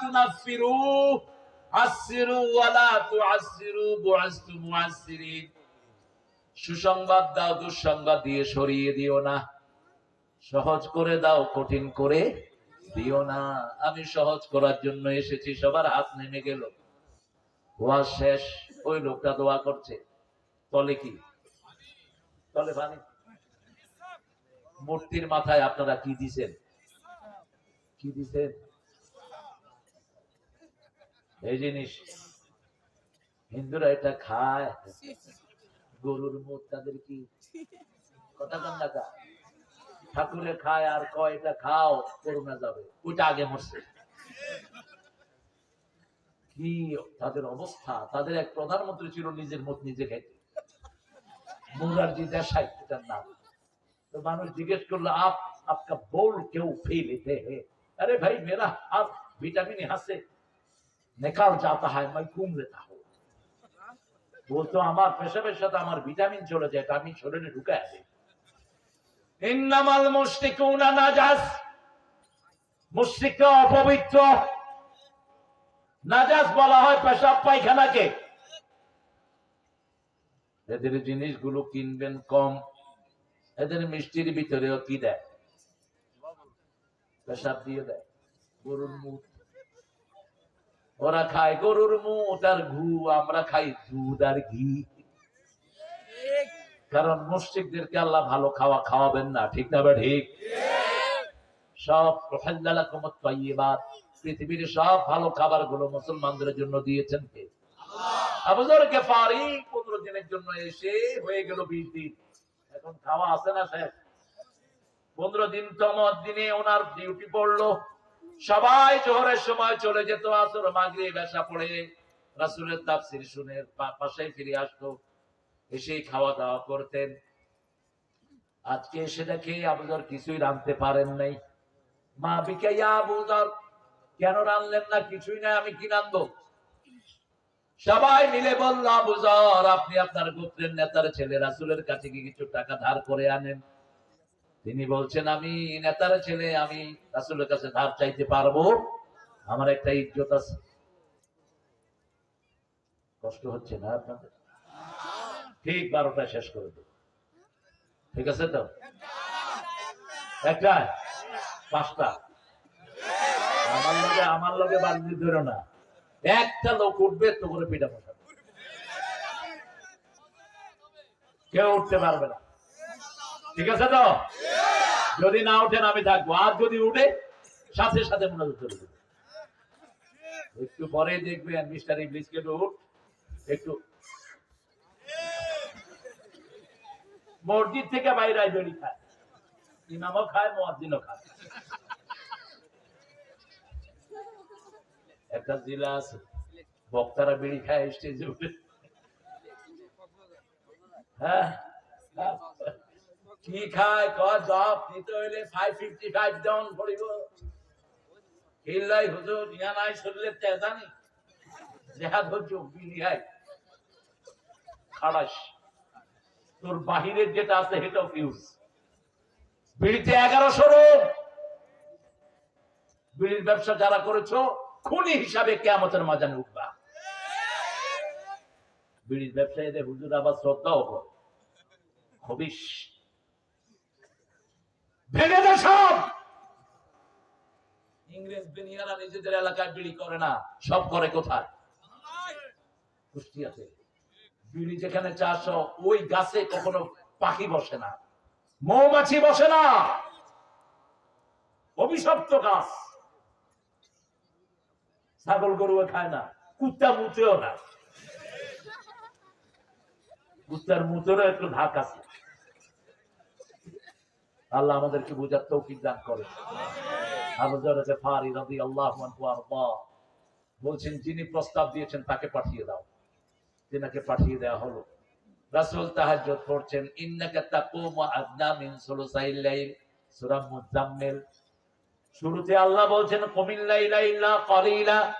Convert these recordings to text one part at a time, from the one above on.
তুনাফিরু আসিরু ওয়ালা তুআসিরু বুআসতু মুআসসিরিন সুসংবাদ দাও, দুঃসংবাদ দিয়ে সরিয়ে দিও না। সহজ করে দাও, কঠিন করে দিও না। আমি সহজ করার জন্য এসেছি, সবার হাত নেমে গেল। ওয়া শেষ, ওই লোকটা দোয়া করছে। তলে কি? তলে পানি? মূর্তির মাথায় আপনারা কি দিছেন? কি দিছেন? এই জিনিস হিন্দুরা এটা খায়। গরুর মুখ তাদের কি? কথা কান দেখা ঠাকুরে খায় আর কয়, এটা খাও করোনা যাবে। ওইটা আগে মরছে। কি তাদের অবস্থা? তাদের এক প্রধানমন্ত্রী ছিল, নিজের মত নিজে খাইতে। মুরারজি দেশাই, এটার নাম। তো মানুষ জিজ্ঞেস করল, আপ, আপকা বোল কেউ ফেলে হে আরে ভাই, মেরা আপ ভিটামিন হাসে। निकाल जाता है मैं घूम लेता हूँ বলতো আমার পেশাবের সাথে আমার ভিটামিন চলে যায় এটা আমি শরীরে ঢুকে আসি ইন্নামাল মুশরিকুনা নাজাস মুশরিকরা অপবিত্র নাজাস বলা হয় পেশাব পায়খানাকে এদের জিনিসগুলো কিনবেন কম এদের মিষ্টির ভিতরেও কি দেয় পেশাব দিয়ে দেয় গরুর মুখ ওরা খায় গরুর মুখ আর ঘু, আমরা খাই দুধ আর ঘি। কারণ মুসিকদেরকে আল্লাহ ভালো খাওয়া খাওয়াবেন না, ঠিক না ঠিক? সব পৃথিবীর সব ভালো খাবারগুলো মুসলমানদের জন্য দিয়েছেন কে? পনেরো দিনের জন্য এসে হয়ে গেল বিশ দিন এখন খাওয়া আছে না শেষ পনেরো দিন তম দিনে ওনার ডিউটি পড়ল। সবাই জোহরের সময় চলে যেত, আসর মাগরি বেশা পড়ে। রাসুলের তাফসির শুনে পাশেই ফিরে আসতো, এসেই খাওয়া দাওয়া করতেন। আজকে এসে দেখে আবুদর কিছুই রাঁধতে পারেন নাই। মা বিকাইয়া আবুদর, কেন রানলেন না? কিছুই নাই, আমি কি রাঁধবো? সবাই মিলে বলল আবুজর আপনি আপনার গোত্রের নেতার ছেলে, রাসুলের কাছে কি কিছু টাকা ধার করে আনেন? তিনি বলছেন, আমি নেতার ছেলে, আমি রাসুলের কাছে ধার চাইতে পারব। আমার একটা ইজ্জত আছে। কষ্ট হচ্ছে না আপনাদের? ঠিক বারোটা শেষ করে দেব। ঠিক আছে তো? একটা পাঁচটা? আমার লগে আমার লগে বান্দি ধরো না। একটা লোক উঠবে তো করে পিঠা বসাবে। কেউ উঠতে পারবে না। ঠিক আছে তো? যদি না ওঠেন আমি থাকব। আর যদি উঠে, সাথে সাথে মনে চলে যাবে। একটু পরে দেখবেন মিস্টার ইংলিশকে উঠ। একটু। মসজিদ থেকে বাইরে বেড়ি খায়। ইমামও খায় খায়। একটা জেলা আছে। বক্তারা বিড়ি খায়, স্টেজে উঠে। হ্যাঁ। কি খায় নিতে হইলে ফাইভ ফিফটি ফাইভ ডাউন পড়িব। হুজুর নাই শরীরের ধৈর্য খালাস, তোর বাহিরের যেটা আছে বিড়িতে বিড়ির ব্যবসা যারা করেছ, খুনি হিসাবে কেয়ামতের মাজানে উঠবা। বিড়ির ব্যবসায়ীদের হুজুর আবার শ্রদ্ধাও হবিস ভেঙে দে সব। ইংরেজ বেনিয়ারা নিজেদের এলাকায় বিড়ি করে না। সব করে কোথায়? বিড়ি যেখানে চাষ ওই গাছে কখনো পাখি বসে না। মৌমাছি বসে না। অভিশপ্ত গাছ। ছাগল গরু খায় না কুত্তা মুতেও না। কুত্তার মুতেরও একটু ধাক আছে। আল্লাহ আমাদেরকে বুঝার তৌফিক দান করে। বলছেন, যিনি প্রস্তাব দিয়েছেন তাকে পাঠিয়ে দাও। তিনাকে পাঠিয়ে দেওয়া হলো। পড়ছেন শুরুতে আল্লাহ বলছেন, কুমিল লাইলা ইল্লা কালিলা,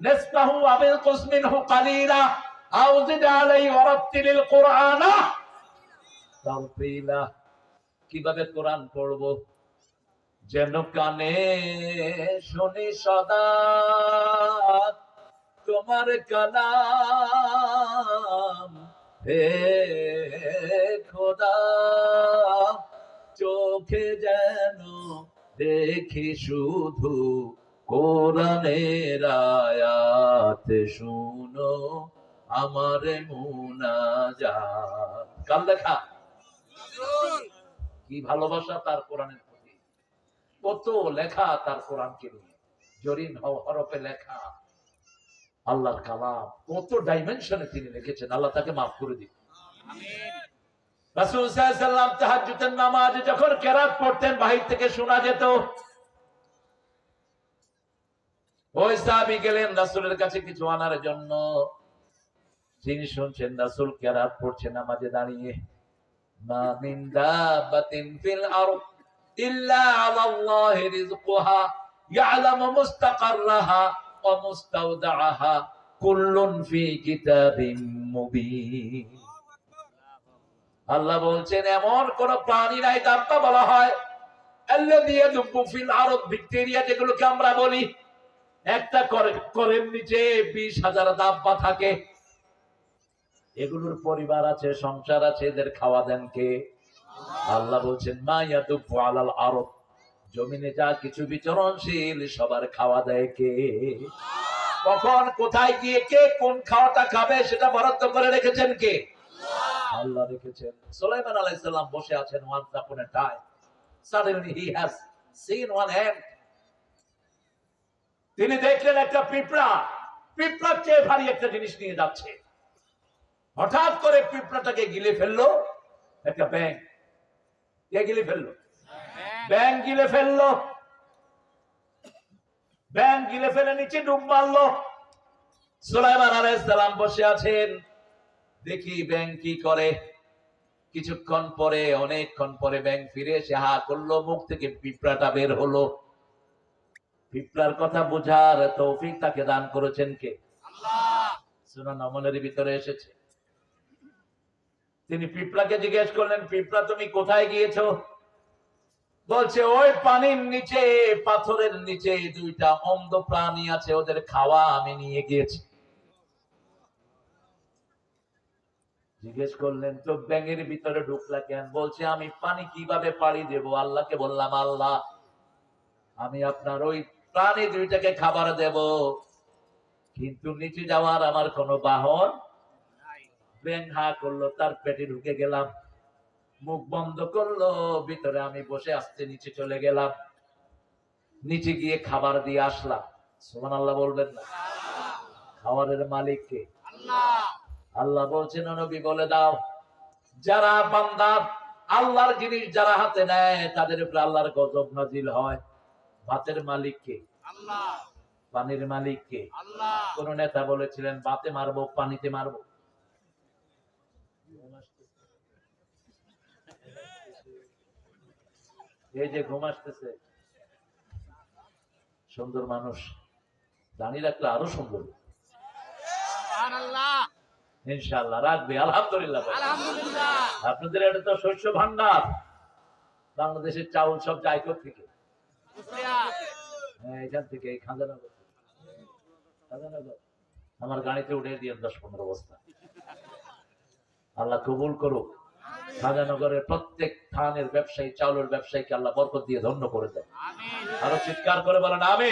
নিসফাহু আও ইনকুস মিনহু কালিলা আলাইহি ওয়ারাত্তিলিল কুরআনা তারতিলা কীভাবে কোরআন পড়ব? যেন কানে শুনি সদা। তোমার কালাম হে খোদা। চোখে যেন দেখি শুধু কোরআনের আয়াত। শুনো আমার মুনাজাত। কাল দেখা কি ভালোবাসা তার কোরআনের প্রতি। কত লেখা তার কোরআনকে নিয়ে। জরিন হরফে লেখা। আল্লাহর কালাম। কত ডাইমেনশনে তিনি লিখেছেন। আল্লাহ তাকে মাফ করে দিন। রাসূল সাল্লাল্লাহু যখন কেরাত পড়তেন, বাহির থেকে শোনা যেত, ওই সাহাবী গেলেন রাসূলের কাছে কিছু আনার জন্য। তিনি শুনছেন রাসূল কেরাত পড়ছে নামাজে দাঁড়িয়ে। আল্লাহ বলছেন, এমন কোন প্রাণী নাই দাব্বা বলা হয় ফিল আরদ, ব্যাকটেরিয়া যেগুলোকে আমরা বলি। একটা করে- করের নিচে বিশ হাজার দাব্বা থাকে। এগুলোর পরিবার আছে, সংসার আছে, এদের খাওয়া দেন কে? আল্লাহ বলছেন, মা ইয়াদুব্বু আলাল আরদ। জমিনে যা কিছু বিচরণশীল, সবার খাওয়া দেয় কে? কখন, কোথায়, গিয়ে কে কোন খাওয়াটা খাবে, সেটা বরাদ্দ করে রেখেছেন কে? আল্লাহ রেখেছেন। সুলাইমান আলাইহিস বসে আছেন upon a time suddenly he has seen one hand তিনি দেখলেন একটা পিঁপড়া। পিঁপড়া চেয়ে ভারী একটা জিনিস নিয়ে যাচ্ছে। হঠাৎ করে পিঁপড়াটাকে গিলে ফেলল। একটা ব্যাং কে গিলে ফেলল? ব্যাং গিলে ফেলল। ব্যাং গিলে ফেলে নিচে ডুব মারলো। সুলাইমান আলাইহিস সালাম বসে আছেন। দেখি ব্যাং কি করে। কিছুক্ষণ পরে অনেকক্ষণ পরে ব্যাংক ফিরে এসে হা করল মুখ থেকে পিঁপড়াটা বের হলো। পিঁপড়ার কথা বোঝার তৌফিক তাকে দান করেছেন কে? সুনান আমলের ভিতরে এসেছে। তিনি পিঁপড়াকে জিজ্ঞেস করলেন, পিঁপড়া, তুমি কোথায় গিয়েছো? বলছে, ওই পানির নিচে, পাথরের নিচে দুইটা অন্ধ প্রাণী আছে, ওদের খাওয়া আমি নিয়ে গিয়েছি। জিজ্ঞেস করলেন তো ব্যাঙের ভিতরে ঢুকলা কেন? বলছে, আমি পানি কীভাবে পাড়ি দেব? আল্লাহকে বললাম, আল্লাহ, আমি আপনার ওই প্রাণী দুইটাকে খাবার দেব, কিন্তু নিচে যাওয়ার আমার কোনো বাহন ব্যাং হা করল তার পেটে ঢুকে গেলাম। মুখ বন্ধ করল ভিতরে আমি বসে আসতে নিচে চলে গেলাম। নিচে গিয়ে খাবার দিয়ে আসলাম। সুমান আল্লাহ বলবেন না। খাবারের মালিককে আল্লাহ। বলছেন নবী বলে দাও যারা বান্দার আল্লাহর জিনিস যারা হাতে নেয় তাদের উপরে আল্লাহর গজব নাজিল হয়। ভাতের মালিককে পানির মালিককে কোন নেতা বলেছিলেন বাতে মারবো পানিতে মারবো। এই যে ঘুম আসতেছে। সুন্দর মানুষ। দাঁড়িয়ে রাখলে আরও সুন্দর। ইনশাল্লাহ রাখবে আলহামদুলিল্লাহ আপনাদের এটা তো শস্য ভান্ডার বাংলাদেশের চাউল সব যায় থেকে হ্যাঁ এখান থেকে এই খাজানগর। খাজানগর। আমার গাড়িতে উঠে দিয়ে দশ পনেরো বস্তা। আল্লাহ কবুল করুক। খাজানগরের প্রত্যেক থানের ব্যবসায়ী চাউলের ব্যবসায়ীকে আল্লাহ বরকত দিয়ে ধন্য করে দেয় আরও চিৎকার করে বলেন আমি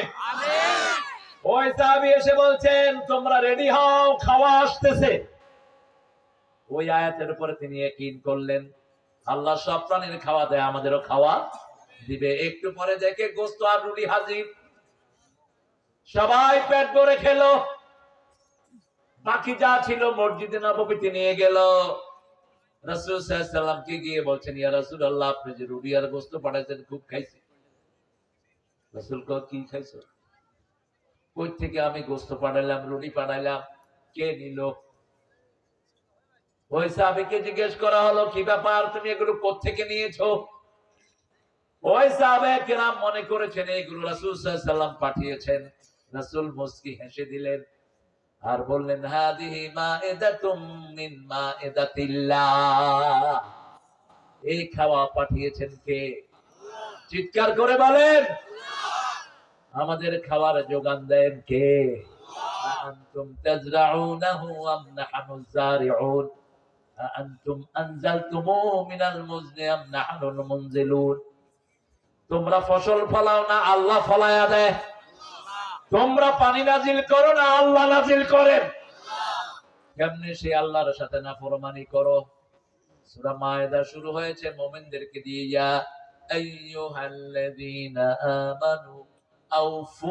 ওই সাহাবি এসে বলছেন তোমরা রেডি হও খাওয়া আসতেছে। ওই আয়াতের উপরে তিনি একইন করলেন আল্লাহ সব প্রাণীর খাওয়া দেয় আমাদেরও খাওয়া দিবে। একটু পরে দেখে গোস্ত আর রুটি হাজির। সবাই পেট ভরে খেলো। বাকি যা ছিল মসজিদে নববীতে নিয়ে গেল। রাসূল গিয়ে বলছেন, ইয়া রাসূলুল্লাহ, আপনি যে আর গোস্ত পাঠাইছেন, খুব কো কই থেকে আমি গোস্ত পাঠাইলাম, রুটি পাঠাইলাম। কে নিল? ওই সাহাবিকে জিজ্ঞেস করা হলো, কি ব্যাপার, তুমি এগুলো কোত্থেকে নিয়েছো? ওই সাহাবে মনে করেছেন, এইগুলো রাসূল সাল্লাম পাঠিয়েছেন। রাসূল মুস্কি হেসে দিলেন আর বললেন, হাদিহি মা এদাতুম মিন মা এদাতিল্লাহ এই খাওয়া পাঠিয়েছেন কে? চিৎকার করে বলেন, আমাদের খাওয়ার যোগান দেন কে? আনতুম তাজরাউনাহু আম নাহনুজ জারিউন। আনতুম আনজালতুমুহু মিনাল মুzni আম নাহনুল মুনজিলুন। তোমরা ফসল ফলাও না, আল্লাহ ফলায়া দেয়। তোমরা পানি নাজিল করো না, আল্লাহ নাজিল করেন। কেমনে সে আল্লাহর সাথে না ফরমানি করো? সুরা মায়েদা শুরু হয়েছে, মোমেনদেরকে দিয়ে যা আমানু আউফু